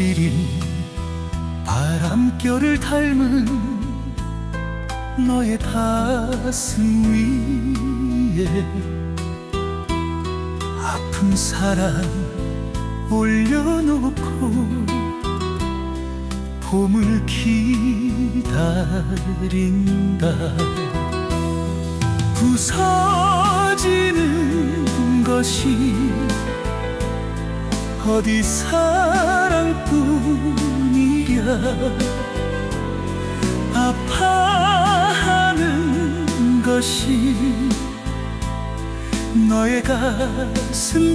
시린 바람결을 닮은 너의 가슴 위에 아픈 사랑 올려놓고 봄을 기다린다. 부서지는 것이 어디서 뿐이랴 아파하는 것이 너의 가슴뿐이랴.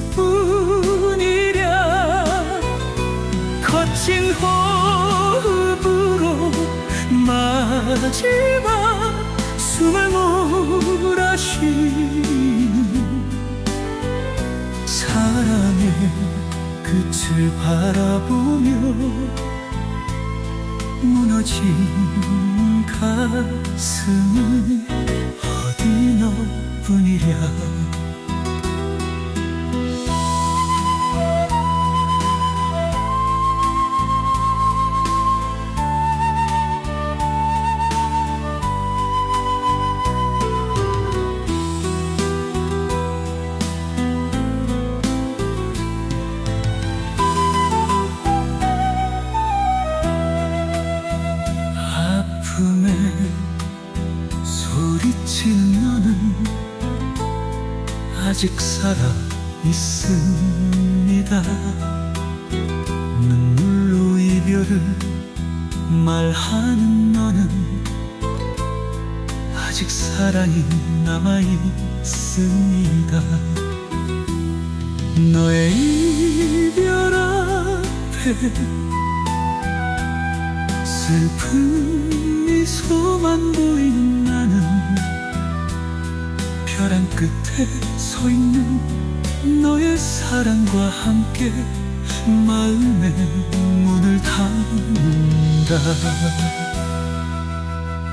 거친 호흡으로 마지막 숨을 몰아 바라보며 무너진 가슴은 아픔에 소리친 너는 아직 살아 있습니다. 눈물로 이별을 말하는 너는 아직 사랑이 남아 있습니다. 너의 이별 앞에 슬픈 미소만 보이는 나는 벼랑 끝에 서 있는 너의 사랑과 함께 마음의 문을 닫는다.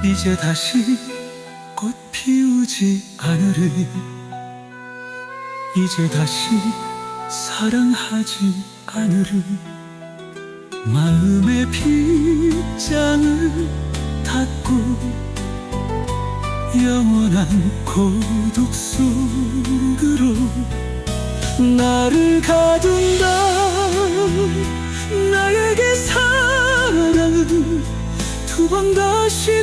이제 다시 꽃 피우지 않으리. 이제 다시 사랑하지 않으리. 마음의 빗장을 닫고 영원한 고독 속으로 나를 가둔다. 나에게 사랑은 두 번 다시